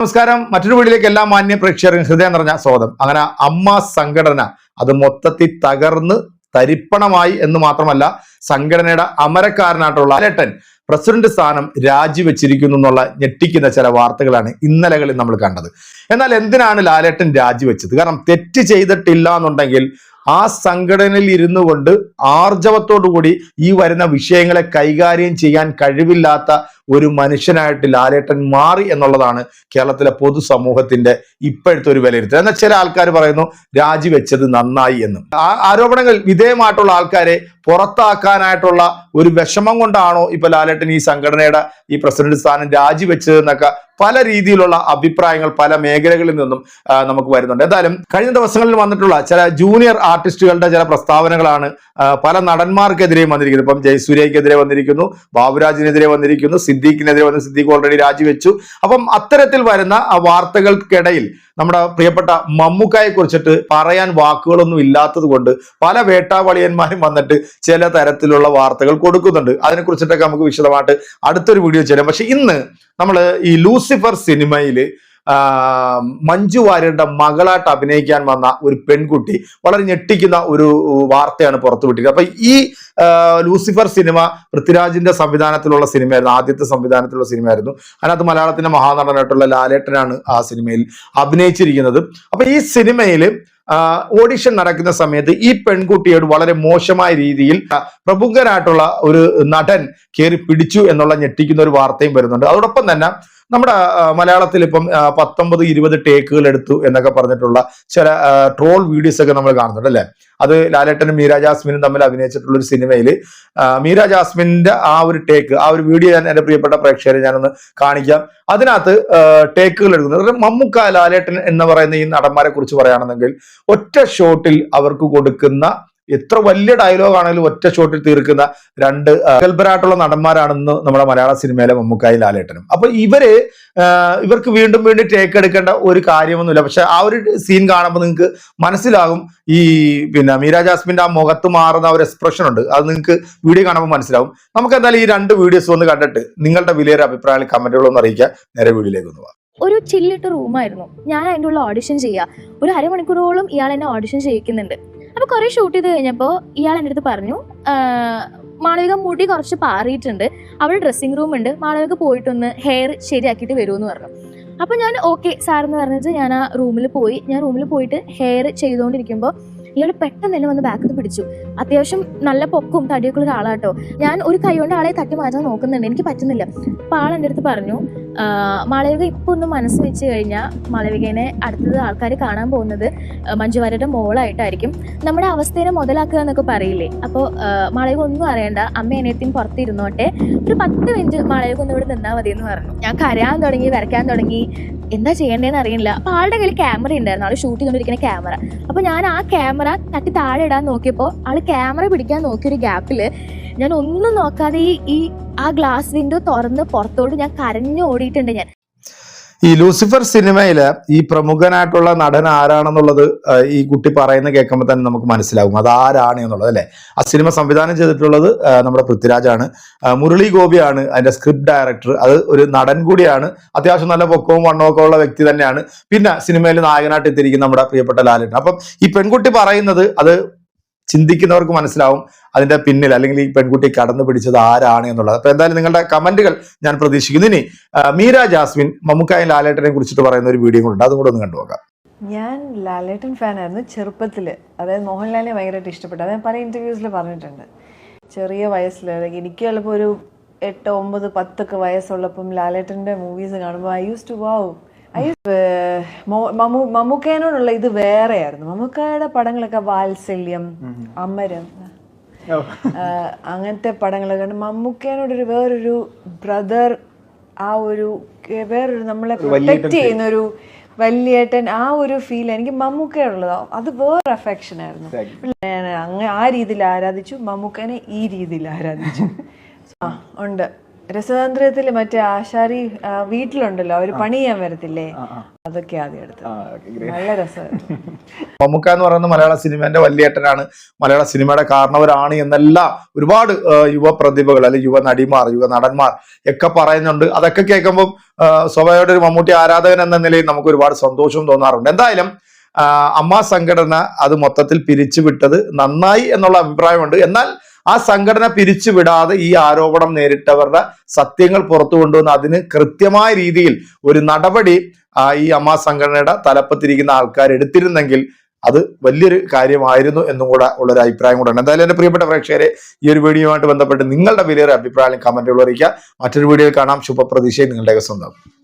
നമസ്കാരം. മറ്റൊരു വീട്ടിലേക്ക് എല്ലാ മാന്യ പ്രേക്ഷകർക്കും ഹൃദയം നിറഞ്ഞ സ്വാഗതം. അങ്ങനെ അമ്മ സംഘടന അത് മൊത്തത്തിൽ തകർന്ന് തരിപ്പണമായി എന്ന് മാത്രമല്ല സംഘടനയുടെ അമരക്കാരനായിട്ടുള്ള അലട്ടൻ പ്രസിഡന്റ് സ്ഥാനം രാജിവെച്ചിരിക്കുന്നു എന്നുള്ള ഞെട്ടിക്കുന്ന ചില വാർത്തകളാണ് ഇന്നലകളിൽ നമ്മൾ കണ്ടത്. എന്നാൽ എന്തിനാണ് ലാലേട്ടൻ രാജിവെച്ചത്? കാരണം തെറ്റ് ചെയ്തിട്ടില്ല എന്നുണ്ടെങ്കിൽ ആ സംഘടനയിൽ ഇരുന്നു കൊണ്ട് ആർജവത്തോടുകൂടി ഈ വരുന്ന വിഷയങ്ങളെ കൈകാര്യം ചെയ്യാൻ കഴിവില്ലാത്ത ഒരു മനുഷ്യനായിട്ട് ലാലേട്ടൻ മാറി എന്നുള്ളതാണ് കേരളത്തിലെ പൊതുസമൂഹത്തിന്റെ ഇപ്പോഴത്തെ ഒരു വിലയിരുത്തൽ. എന്നാൽ ചില ആൾക്കാർ പറയുന്നു രാജിവെച്ചത് നന്നായി എന്നും. ആരോപണങ്ങൾ വിധേയമായിട്ടുള്ള ആൾക്കാരെ പുറത്താക്കാനായിട്ടുള്ള ഒരു വിഷമം കൊണ്ടാണോ ഇപ്പൊ ലാലേട്ടൻ ഈ സംഘടനയുടെ ഈ പ്രസിഡന്റ് സ്ഥാനം രാജിവെച്ചത് എന്നൊക്കെ പല രീതിയിലുള്ള അഭിപ്രായങ്ങൾ പല മേഖലകളിൽ നിന്നും നമുക്ക് വരുന്നുണ്ട്. എന്തായാലും കഴിഞ്ഞ ദിവസങ്ങളിൽ വന്നിട്ടുള്ള ചില ജൂനിയർ ആർട്ടിസ്റ്റുകളുടെ ചില പ്രസ്താവനകളാണ് പല നടന്മാർക്കെതിരെയും വന്നിരിക്കുന്നത്. ഇപ്പം ജയസൂര്യക്കെതിരെ വന്നിരിക്കുന്നു ബാബുരാജിനെതിരെ വന്നിരിക്കുന്നു സിദ്ദീഖിനെതിരെ വന്ന് സിദ്ദീഖ് ഓൾറെഡി രാജിവെച്ചു. അപ്പം അത്തരത്തിൽ വരുന്ന ആ വാർത്തകൾക്കിടയിൽ നമ്മുടെ പ്രിയപ്പെട്ട മമ്മൂക്കായെ കുറിച്ചിട്ട് പറയാൻ വാക്കുകളൊന്നും ഇല്ലാത്തത് കൊണ്ട് പല വേട്ടാവളിയന്മാരും വന്നിട്ട് ചില തരത്തിലുള്ള വാർത്തകൾ കൊടുക്കുന്നുണ്ട്. അതിനെക്കുറിച്ചിട്ടൊക്കെ നമുക്ക് വിശദമായിട്ട് അടുത്തൊരു വീഡിയോ ചെയ്യാം. പക്ഷെ ഇന്ന് നമ്മൾ ഈ ലൂസിഫർ സിനിമയിൽ മഞ്ജു വാര്യരുടെ മകളായിട്ട് അഭിനയിക്കാൻ വന്ന ഒരു പെൺകുട്ടി വളരെ ഞെട്ടിക്കുന്ന ഒരു വാർത്തയാണ് പുറത്തുവിട്ടിരിക്കുന്നത് അപ്പൊ ഈ ലൂസിഫർ സിനിമ പൃഥ്വിരാജിന്റെ സംവിധാനത്തിലുള്ള സിനിമയായിരുന്നു ആദ്യത്തെ സംവിധാനത്തിലുള്ള സിനിമയായിരുന്നു. അതിനകത്ത് മലയാളത്തിന്റെ മഹാനടനായിട്ടുള്ള ലാലേട്ടനാണ് ആ സിനിമയിൽ അഭിനയിച്ചിരിക്കുന്നത്. അപ്പൊ ഈ സിനിമയിൽ ഓഡിഷൻ നടക്കുന്ന സമയത്ത് ഈ പെൺകുട്ടിയോട് വളരെ മോശമായ രീതിയിൽ പ്രമുഖനായിട്ടുള്ള ഒരു നടൻ കയറി പിടിച്ചു എന്നുള്ള ഞെട്ടിക്കുന്ന ഒരു വാർത്തയും വരുന്നുണ്ട്. അതോടൊപ്പം തന്നെ നമ്മുടെ മലയാളത്തിൽ ഇപ്പം പത്തൊമ്പത് ഇരുപത് ടേക്കുകൾ എടുത്തു എന്നൊക്കെ പറഞ്ഞിട്ടുള്ള ചില ട്രോൾ വീഡിയോസ് ഒക്കെ നമ്മൾ കാണുന്നുണ്ട് അല്ലെ? അത് ലാലേട്ടനും മീര ജാസ്മിനും തമ്മിൽ അഭിനയിച്ചിട്ടുള്ള ഒരു സിനിമയിൽ മീര ജാസ്മിന്റെ ആ ഒരു ടേക്ക് ആ ഒരു വീഡിയോ ഞാൻ എന്റെ പ്രിയപ്പെട്ട പ്രേക്ഷകരെ ഞാനൊന്ന് കാണിക്കാം. അതിനകത്ത് ടേക്കുകൾ എടുക്കുന്നത്. മമ്മൂക്ക ലാലേട്ടൻ എന്ന് പറയുന്ന ഈ നടന്മാരെ കുറിച്ച് പറയുകയാണെന്നെങ്കിൽ ഒറ്റ ഷോട്ടിൽ അവർക്ക് കൊടുക്കുന്ന എത്ര വലിയ ഡയലോഗ് ആണെങ്കിലും ഒറ്റ ഷോട്ടിൽ തീർക്കുന്ന രണ്ട് ഗൽബരായിട്ടുള്ള നടന്മാരാണെന്ന് നമ്മുടെ മലയാള സിനിമയിലെ മമ്മൂക്കായി ലാലേട്ടനും. അപ്പൊ ഇവർ ഇവർക്ക് വീണ്ടും വീണ്ടും ടേക്ക് എടുക്കേണ്ട ഒരു കാര്യമൊന്നുമില്ല. പക്ഷെ ആ ഒരു സീൻ കാണുമ്പോൾ നിങ്ങൾക്ക് മനസ്സിലാകും ഈ പിന്നെ മീര ജാസ്മിന്റെ ആ മുഖത്ത് മാറുന്ന ഒരു എക്സ്പ്രഷൻ ഉണ്ട്. അത് നിങ്ങൾക്ക് വീഡിയോ കാണുമ്പോൾ മനസ്സിലാവും. നമുക്ക് എന്തായാലും ഈ രണ്ട് വീഡിയോസ് ഒന്ന് കണ്ടിട്ട് നിങ്ങളുടെ വിലയേറെ അഭിപ്രായങ്ങൾ കമന്റുകളൊന്നും അറിയിക്കുക. നേരെ വീഡിയോയിലേക്ക് ഒന്ന് പോകാം. ഒരു ചില്ലിട്ട റൂമായിരുന്നു ഞാൻ അതിന്റെ ഉള്ള ഓഡിഷൻ ചെയ്യുക. ഒരു അരമണിക്കൂറോളം ഇയാൾ എന്നെ ഓഡിഷൻ ചെയ്യിക്കുന്നുണ്ട്. അപ്പോൾ കുറേ ഷൂട്ട് ചെയ്ത് കഴിഞ്ഞപ്പോൾ ഇയാൾ എന്റെ അടുത്ത് പറഞ്ഞു മാളവിക മുടി കുറച്ച് പാറിയിട്ടുണ്ട്. അവിടെ ഡ്രസ്സിങ് റൂം ഉണ്ട്. മാളവിക പോയിട്ടൊന്ന് ഹെയർ ശരിയാക്കിയിട്ട് വരുമെന്ന് പറഞ്ഞു. അപ്പോൾ ഞാൻ ഓക്കെ സാർ എന്ന് പറഞ്ഞിട്ട് ഞാൻ ആ റൂമിൽ പോയി. ഞാൻ റൂമിൽ പോയിട്ട് ഹെയർ ചെയ്തുകൊണ്ടിരിക്കുമ്പോൾ ഇയാൾ പെട്ടെന്ന് തന്നെ വന്ന് ബാക്കിൽ പിടിച്ചു. അത്യാവശ്യം നല്ല പൊക്കും തടിയൊക്കെ ഉള്ള ആളാട്ടോ ഞാൻ ഒരു കൈ കൊണ്ട് ആളെ തട്ടി മാറ്റാൻ നോക്കുന്നുണ്ട്. എനിക്ക് പറ്റുന്നില്ല. അപ്പൊ ആൾ എന്റെ അടുത്ത് പറഞ്ഞു മാളവിക ഇപ്പൊ ഒന്ന് മനസ്സ് വെച്ച് കഴിഞ്ഞാൽ മാളവികനെ അടുത്തത് ആൾക്കാർ കാണാൻ പോകുന്നത് മഞ്ജുവാരയുടെ മോളായിട്ടായിരിക്കും. നമ്മുടെ അവസ്ഥയെ മുതലാക്കുക എന്നൊക്കെ പറയില്ലേ? അപ്പോൾ മാളവിക ഒന്നും അറിയണ്ട. അമ്മ അനിയത്തിയും പുറത്തിരുന്നോട്ടെ. ഒരു പത്ത് മിനിറ്റ് മാളവിക ഒന്ന് ഇവിടെ നിന്നാൽ മതി എന്ന് പറഞ്ഞു. ഞാൻ കരയാൻ തുടങ്ങി വരയ്ക്കാൻ തുടങ്ങി. എന്താ ചെയ്യേണ്ടതെന്ന് അറിയില്ല. അപ്പോൾ ആളുടെ കയ്യിൽ ക്യാമറ ഉണ്ടായിരുന്നു ആൾ ഷൂട്ട് ചെയ്തുകൊണ്ടിരിക്കുന്ന ക്യാമറ അപ്പോൾ ഞാൻ ആ ക്യാമറ തട്ടി താഴെ ഇടാൻ നോക്കിയപ്പോൾ ആൾ ക്യാമറ പിടിക്കാൻ നോക്കിയൊരു ഗ്യാപ്പിൽ ഞാൻ ഒന്നും നോക്കാതെ ഈ ഈ ആ ഗ്ലാസ് വിൻഡോ തുറന്ന് പുറത്തോട്ട് ഞാൻ കരഞ്ഞു ഓടിയിട്ടുണ്ട് ഞാൻ. ഈ ലൂസിഫർ സിനിമയിൽ ഈ പ്രമുഖനായിട്ടുള്ള നടൻ ആരാണെന്നുള്ളത് ഈ കുട്ടി പറയുന്ന കേൾക്കുമ്പോൾ തന്നെ നമുക്ക് മനസ്സിലാകും. അത് ആരാണ് എന്നുള്ളത് അല്ലെ? ആ സിനിമ സംവിധാനം ചെയ്തിട്ടുള്ളത് നമ്മുടെ പൃഥ്വിരാജാണ്. മുരളി ഗോപിയാണ് അതിന്റെ സ്ക്രിപ്റ്റ് ഡയറക്ടർ. അത് ഒരു നടൻ കൂടിയാണ്. അത്യാവശ്യം നല്ല പൊക്കവും വണ്ണവും ഉള്ള വ്യക്തി തന്നെയാണ്. പിന്നെ സിനിമയിൽ നായകനായിട്ട് എത്തിയിരിക്കുന്ന നമ്മുടെ പ്രിയപ്പെട്ട ലാലേട്ടൻ. അപ്പം ഈ പെൺകുട്ടി പറയുന്നത് അത് ചിന്തിക്കുന്നവർക്ക് മനസ്സിലാവും അതിന്റെ പിന്നിൽ അല്ലെങ്കിൽ ഈ പെൺകുട്ടി കടന്നു പിടിച്ചത് ആരാണ് എന്നുള്ളത്. അപ്പൊ എന്തായാലും നിങ്ങളുടെ കമന്റുകൾ ഞാൻ പ്രതീക്ഷിക്കുന്നു. ഇനി മീര ജാസ്മിൻ മമ്മൂക്കായും ലാലേട്ടനെ കുറിച്ചിട്ട് പറയുന്ന ഒരു വീഡിയോ ഉണ്ട്. അതും കൂടെ ഒന്ന് കണ്ടുപോകാം ഞാൻ ലാലേട്ടൻ ഫാനായിരുന്നു ചെറുപ്പത്തിൽ. അതായത് മോഹൻലാലിനെ ഭയങ്കരമായിട്ട് ഇഷ്ടപ്പെട്ടു. അത് ഞാൻ പല ഇന്റർവ്യൂസിൽ പറഞ്ഞിട്ടുണ്ട്. ചെറിയ വയസ്സിൽ അതായത് എനിക്ക് ചിലപ്പോൾ ഒരു എട്ട് ഒമ്പത് പത്തൊക്കെ വയസ്സുള്ളപ്പം ലാലേട്ടന്റെ മൂവീസ് കാണുമ്പോൾ I use to wow I മമ്മൂക്കേനോടുള്ള ഇത് വേറെയായിരുന്നു. മമ്മൂക്കയുടെ പടങ്ങളൊക്കെ വാത്സല്യം അമരം അങ്ങനത്തെ പടങ്ങളൊക്കെ മമ്മൂക്കേനോടൊരു വേറൊരു ബ്രദർ ആ ഒരു വേറൊരു നമ്മളെ പ്രൊട്ടക്ട് ചെയ്യുന്ന ഒരു വല്യേട്ടൻ ആ ഒരു ഫീൽ എനിക്ക് മമ്മൂക്കയുള്ളത് അത് വേറെ അഫെക്ഷൻ ആയിരുന്നു. ഞാൻ അങ്ങനെ ആ രീതിയിൽ ആരാധിച്ചു മമ്മൂക്കനെ ഈ രീതിയിൽ ആരാധിച്ചു. ആ ഉണ്ട്. രസതന്ത്രത്തിൽ മറ്റേ ആശാരി ആ, വീട്ടിലുണ്ടല്ലോ അവർ പണി ചെയ്യാൻ വരത്തില്ലേ. അതൊക്കെ ആദ്യം എടുത്തത്. നല്ല രസമായിരുന്നു മമ്മൂക്ക എന്ന് പറയുന്ന മലയാള സിനിമേന്റെ വല്യേട്ടനാണ്. മലയാള സിനിമയുടെ കാരണവരാണ് എന്നെല്ലാം ഒരുപാട് ആ, യുവ പ്രതിഭകൾ അല്ലെങ്കിൽ യുവ നടിമാർ യുവ നടന്മാർ ഒക്കെ പറയുന്നുണ്ട്. അതൊക്കെ കേൾക്കുമ്പോൾ സ്വഭാവയുടെ ഒരു മമ്മൂട്ടി ആരാധകൻ എന്ന നിലയിൽ നമുക്ക് ഒരുപാട് സന്തോഷവും തോന്നാറുണ്ട്. എന്തായാലും ആ, അമ്മ സംഘടന അത് മൊത്തത്തിൽ പിരിച്ചുവിട്ടത് നന്നായി എന്നുള്ള അഭിപ്രായമുണ്ട്. എന്നാൽ ആ സംഘടന പിരിച്ചുവിടാതെ ഈ ആരോപണം നേരിട്ടവരുടെ സത്യങ്ങൾ പുറത്തു കൊണ്ടുവന്ന് അതിന് കൃത്യമായ രീതിയിൽ ഒരു നടപടി ഈ അമ്മ സംഘടനയുടെ തലപ്പത്തിരിക്കുന്ന ആൾക്കാർ എടുത്തിരുന്നെങ്കിൽ അത് വലിയൊരു കാര്യമായിരുന്നു എന്നും കൂടെ ഉള്ളൊരു അഭിപ്രായം കൂടെ ഉണ്ട് എന്തായാലും എന്റെ പ്രിയപ്പെട്ട പ്രേക്ഷകരെ ഈ ഒരു വീഡിയോയുമായിട്ട് ബന്ധപ്പെട്ട് നിങ്ങളുടെ വലിയൊരു അഭിപ്രായം കമന്റുകൾ അറിയിക്കുക. മറ്റൊരു വീഡിയോയിൽ കാണാം. ശുഭപ്രതീക്ഷയും നിങ്ങളുടെയൊക്കെ സ്വന്തം.